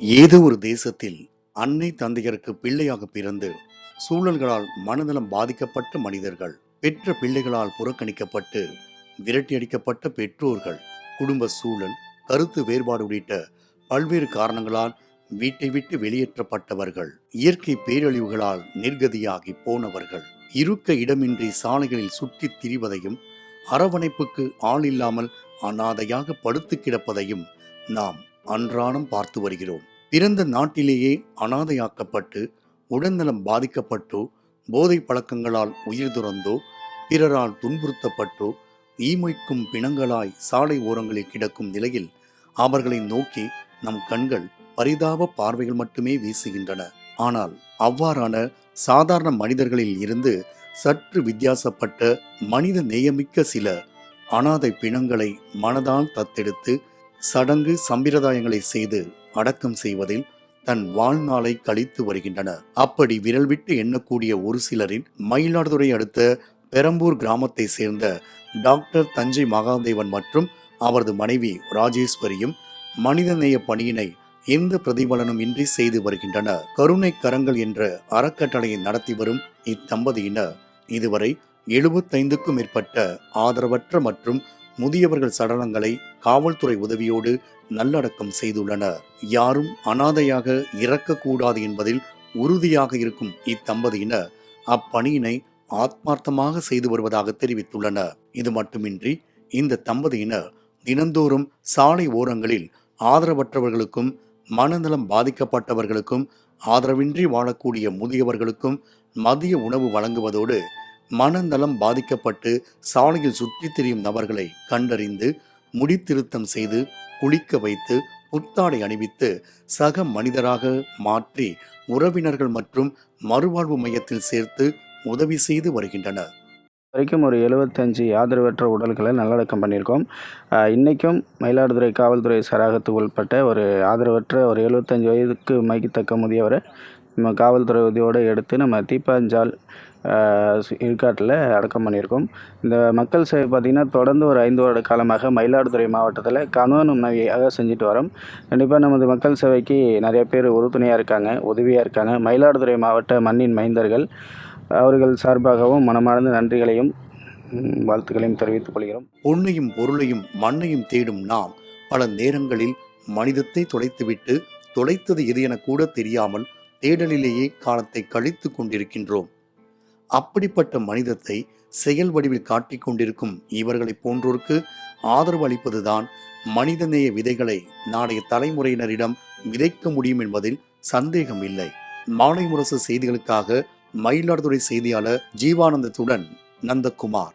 ஏதோ ஒரு தேசத்தில் அன்னை தந்தையருக்கு பிள்ளையாக பிறந்து சூழல்களால் மனநலம் பாதிக்கப்பட்ட மனிதர்கள் பெற்ற பிள்ளைகளால் புறக்கணிக்கப்பட்டு விரட்டியடிக்கப்பட்ட பெற்றோர்கள் குடும்ப சூழல் கருத்து வேறுபாடு உள்ளிட்ட பல்வேறு காரணங்களால் வீட்டை விட்டு வெளியேற்றப்பட்டவர்கள் இயற்கை பேரழிவுகளால் நிர்கதியாகி போனவர்கள். இருக்க இடமின்றி சாலைகளில் சுற்றித் திரிவதையும் அரவணைப்புக்கு ஆள் இல்லாமல் அனாதையாக படுத்து கிடப்பதையும் நாம் அன்றாடம் பார்த்து வருகிறோம். பிறந்த நாட்டிலேயே அனாதையாக்கப்பட்டு உடல்நலம் பாதிக்கப்பட்டோ போதை பழக்கங்களால் உயிர் துறந்தோ பிறரால் துன்புறுத்தப்பட்டோ ஈமைக்கும் பிணங்களாய் சாலை ஓரங்களில் கிடக்கும் நிலையில் அவர்களை நோக்கி நம் கண்கள் பரிதாப பார்வைகள் மட்டுமே வீசுகின்றன. ஆனால் அவ்வாறான சாதாரண மனிதர்களில் இருந்து சற்று வித்தியாசப்பட்ட மனித நேயமிக்க சில அனாதை பிணங்களை மனதால் தத்தெடுத்து சடங்கு சம்பிரதாயங்களை செய்து அடக்கம் செய்வதில் தன் வாழ்நாளை கழித்து வருகின்றனர் அப்படி விரல் விட்டு எண்ணக்கூடிய ஒரு சிலரின் மயிலாடுதுறை அடுத்த பெரம்பூர் கிராமத்தை சேர்ந்த டாக்டர் தஞ்சை மகாதேவன் மற்றும் அவரது மனைவி ராஜேஸ்வரியும் மனிதநேய பணியினை எந்த பிரதிபலனும் இன்றி செய்து வருகின்றனர் கருணை கரங்கள் என்ற அறக்கட்டளையை நடத்தி வரும் இத்தம்பதியினர் இதுவரை எழுபத்தைந்துக்கும் மேற்பட்ட ஆதரவற்ற மற்றும் முதியவர்கள் சடலங்களை காவல்துறை உதவியோடு நல்லடக்கம் செய்துள்ளனர். யாரும் அனாதையாக இறக்கக்கூடாது என்பதில் உறுதியாக இருக்கும் இத்தம்பதியினர் அப்பணியினை ஆத்மார்த்தமாக செய்து வருவதாக தெரிவித்துள்ளனர். இது மட்டுமின்றி இந்த தம்பதியினர் தினந்தோறும் சாலை ஓரங்களில் ஆதரவற்றவர்களுக்கும் மனநலம் பாதிக்கப்பட்டவர்களுக்கும் ஆதரவின்றி வாழக்கூடிய முதியவர்களுக்கும் மதிய உணவு வழங்குவதோடு மனநலம் பாதிக்கப்பட்டு சாலையில் சுற்றித் திரியும் நபர்களை கண்டறிந்து முடித்திருத்தம் செய்து குளிக்க வைத்து புத்தாடை அணிவித்து சக மனிதராக மாற்றி உறவினர்கள் மற்றும் மறுவாழ்வு மையத்தில் சேர்த்து உதவி செய்து வருகின்றனர். வரைக்கும் ஒரு எழுபத்தஞ்சு ஆதரவற்ற உடல்களை நல்லடக்கம் பண்ணியிருக்கோம். இன்றைக்கும் மயிலாடுதுறை காவல்துறை சராகத்துக்கு உட்பட்ட ஒரு ஆதரவற்ற ஒரு எழுபத்தஞ்சு வயதுக்கு மதிக்கத்தக்க முதியவரை நம்ம காவல்துறை உதவியோடு எடுத்து நம்ம தீப்பாஞ்சால் இருக்காட்டில் அடக்கம் பண்ணியிருக்கோம். இந்த மக்கள் சேவை பார்த்திங்கன்னா தொடர்ந்து ஒரு ஐந்து வருட காலமாக மயிலாடுதுறை மாவட்டத்தில் கணவன் உணவியாக செஞ்சுட்டு வரோம். கண்டிப்பாக நமது மக்கள் சேவைக்கு நிறைய பேர் உறுதுணையாக இருக்காங்க உதவியாக இருக்காங்க. மயிலாடுதுறை மாவட்ட மண்ணின் மைந்தர்கள் அவர்கள் சார்பாகவும் மனமார்ந்த நன்றிகளையும் வாழ்த்துக்களையும் தெரிவித்துக் கொள்கிறோம். பொன்னையும் பொருளையும் மண்ணையும் தேடும் நாம் பல நேரங்களில் மனிதத்தை தொலைத்துவிட்டு தொலைத்தது எது என கூட தெரியாமல் தேடலிலேயே காலத்தை கழித்து கொண்டிருக்கின்றோம். அப்படிப்பட்ட மனிதத்தை செயல் வடிவில் காட்டிக் கொண்டிருக்கும் இவர்களை போன்றோருக்கு ஆதரவு அளிப்பதுதான் மனிதநேய விதைகளை நாளைய தலைமுறையினரிடம் விதைக்க முடியும் என்பதில் சந்தேகம் இல்லை. மாலை முரசு செய்திகளுக்காக மயிலாடுதுறை செய்தியாளர் ஜீவானந்தத்துடன் நந்தகுமார்.